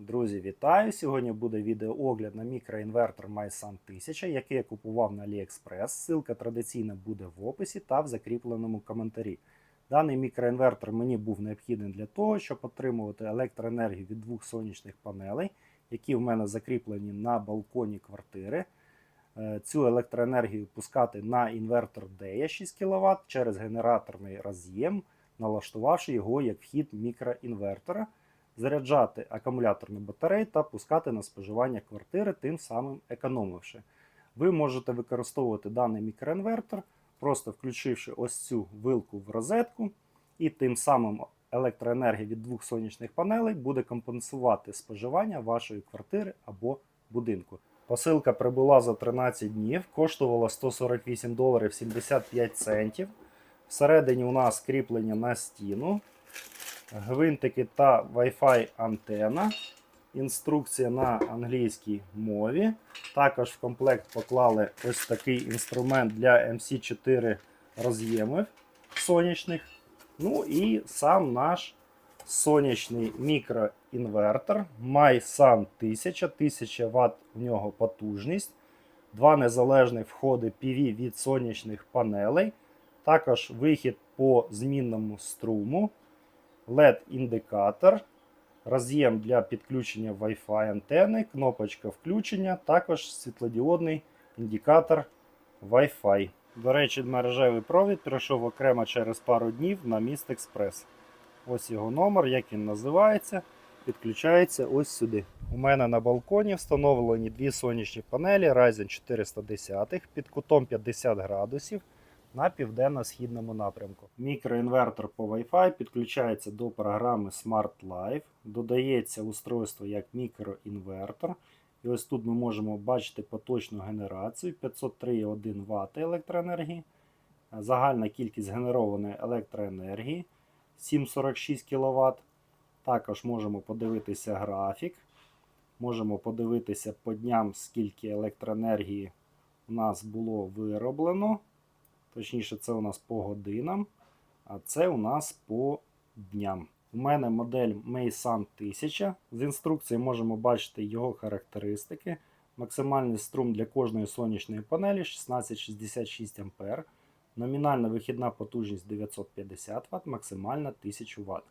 Друзі, вітаю! Сьогодні буде відеоогляд на мікроінвертор MySun 1000, який я купував на AliExpress. Ссылка традиційно буде в описі та в закріпленому коментарі. Даний мікроінвертор мені був необхідний для того, щоб отримувати електроенергію від двох сонячних панелей, які в мене закріплені на балконі квартири. Е, Цю електроенергію пускати на інвертор DEA 6 кВт через генераторний роз'єм, налаштувавши його як вхід мікроінвертора заряджати акумуляторну батарею та пускати на споживання квартири, тим самим економивши. Ви можете використовувати даний мікроінвертор, просто включивши ось цю вилку в розетку, і тим самим електроенергія від двох сонячних панелей буде компенсувати споживання вашої квартири або будинку. Посилка прибула за 13 днів, коштувала 148 доларів 75 центів. Всередині у нас кріплення на стіну гвинтики та Wi-Fi антена. Інструкція на англійській мові. Також в комплект поклали ось такий інструмент для MC4 роз'ємів сонячних. Ну і сам наш сонячний мікроінвертор MySun 1000, 1000 Вт в нього потужність. Два незалежних входи PV від сонячних панелей. Також вихід по змінному струму. LED-індикатор, роз'єм для підключення Wi-Fi антени, кнопочка включення, також світлодіодний індикатор Wi-Fi. До речі, мережевий провід пройшов окремо через пару днів на міст Експрес. Ось його номер, як він називається, підключається ось сюди. У мене на балконі встановлені дві сонячні панелі Ryzen 410 під кутом 50 градусів на південно-східному напрямку. Мікроінвертор по Wi-Fi підключається до програми Smart Life, додається устройство як мікроінвертор. І ось тут ми можемо бачити поточну генерацію 503,1 Вт електроенергії, загальна кількість генерованої електроенергії 746 кВт. Також можемо подивитися графік. Можемо подивитися по дням, скільки електроенергії у нас було вироблено. Точніше, це у нас по годинам, а це у нас по дням. У мене модель Maysan 1000. З інструкції можемо бачити його характеристики. Максимальний струм для кожної сонячної панелі 1666 А. Номінальна вихідна потужність 950 Вт, максимальна 1000 Вт.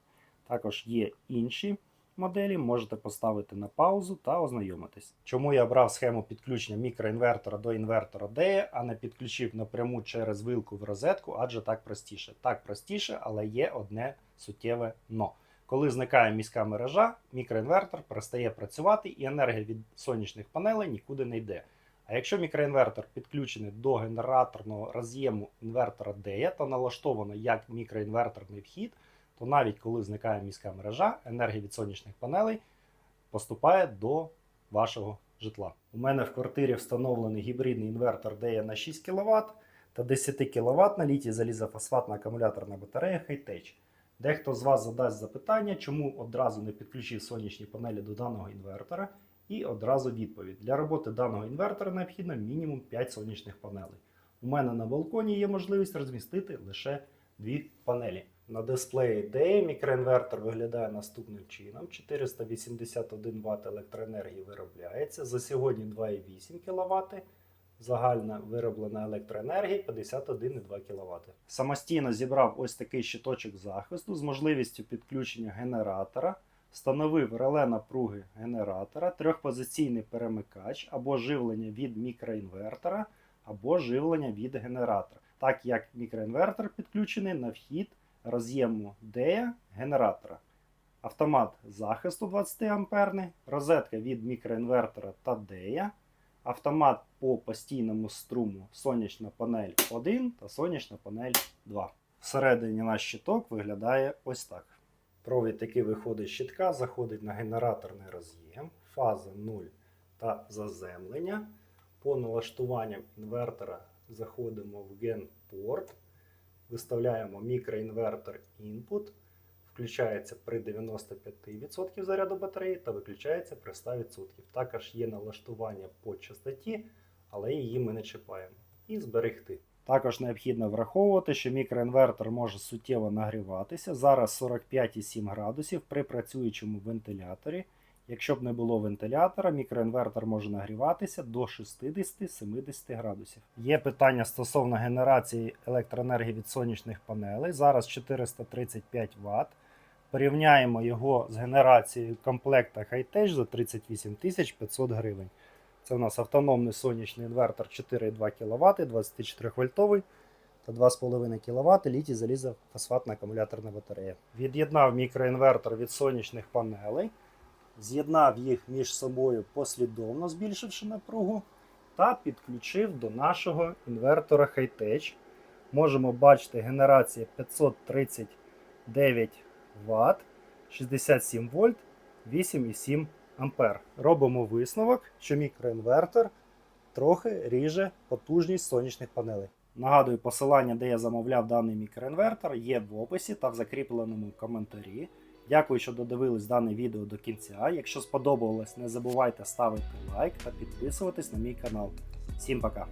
Також є інші моделі, можете поставити на паузу та ознайомитись. Чому я обрав схему підключення мікроінвертора до інвертора DE, а не підключив напряму через вилку в розетку, адже так простіше. Так простіше, але є одне суттєве но. Коли зникає міська мережа, мікроінвертор перестає працювати і енергія від сонячних панелей нікуди не йде. А якщо мікроінвертор підключений до генераторного роз'єму інвертора DE та налаштовано як мікроінверторний вхід, то навіть коли зникає міська мережа, енергія від сонячних панелей поступає до вашого житла. У мене в квартирі встановлений гібридний інвертор DE на 6 кВт та 10 кВт на літій залізофосфатна акумуляторна батарея Hightech. Дехто з вас задасть запитання, чому одразу не підключив сонячні панелі до даного інвертора, і одразу відповідь. Для роботи даного інвертора необхідно мінімум 5 сонячних панелей. У мене на балконі є можливість розмістити лише дві панелі. На дисплеї DE мікроінвертор виглядає наступним чином: 481 Вт електроенергії виробляється. За сьогодні 2,8 кВт. Загальна вироблена електроенергія 51,2 кВт. Самостійно зібрав ось такий щиточок захисту з можливістю підключення генератора, встановив реле напруги генератора, трьохпозиційний перемикач або живлення від мікроінвертора, або живлення від генератора, так як мікроінвертор підключений на вхід роз'єму DEA генератора. Автомат захисту 20 амперний, розетка від мікроінвертора та DEA, автомат по постійному струму сонячна панель 1 та сонячна панель 2. Всередині наш щиток виглядає ось так. Провід, який виходить з щитка, заходить на генераторний роз'єм, фаза 0 та заземлення. По налаштуванням інвертора заходимо в ген-порт, виставляємо мікроінвертор input, включається при 95% заряду батареї та виключається при 100%. Також є налаштування по частоті, але її ми не чіпаємо. І зберегти. Також необхідно враховувати, що мікроінвертор може суттєво нагріватися. Зараз 45,7 градусів при працюючому вентиляторі. Якщо б не було вентилятора, мікроінвертор може нагріватися до 60-70 градусів. Є питання стосовно генерації електроенергії від сонячних панелей. Зараз 435 Вт. Порівняємо його з генерацією комплекта Hightech за 38 500 гривень. Це у нас автономний сонячний інвертор 4,2 кВт, 24 вольтовий та 2,5 кВт літій залізофосфатна акумуляторна батарея. Від'єднав мікроінвертор від сонячних панелей, з'єднав їх між собою послідовно, збільшивши напругу, та підключив до нашого інвертора Hightech. Можемо бачити генерація 539 Вт, 67 вольт, 8,7 ампер. Робимо висновок, що мікроінвертор трохи ріже потужність сонячних панелей. Нагадую, посилання, де я замовляв даний мікроінвертор, є в описі та в закріпленому коментарі. Дякую, що додивились дане відео до кінця. Якщо сподобалось, не забувайте ставити лайк та підписуватись на мій канал. Всім пока!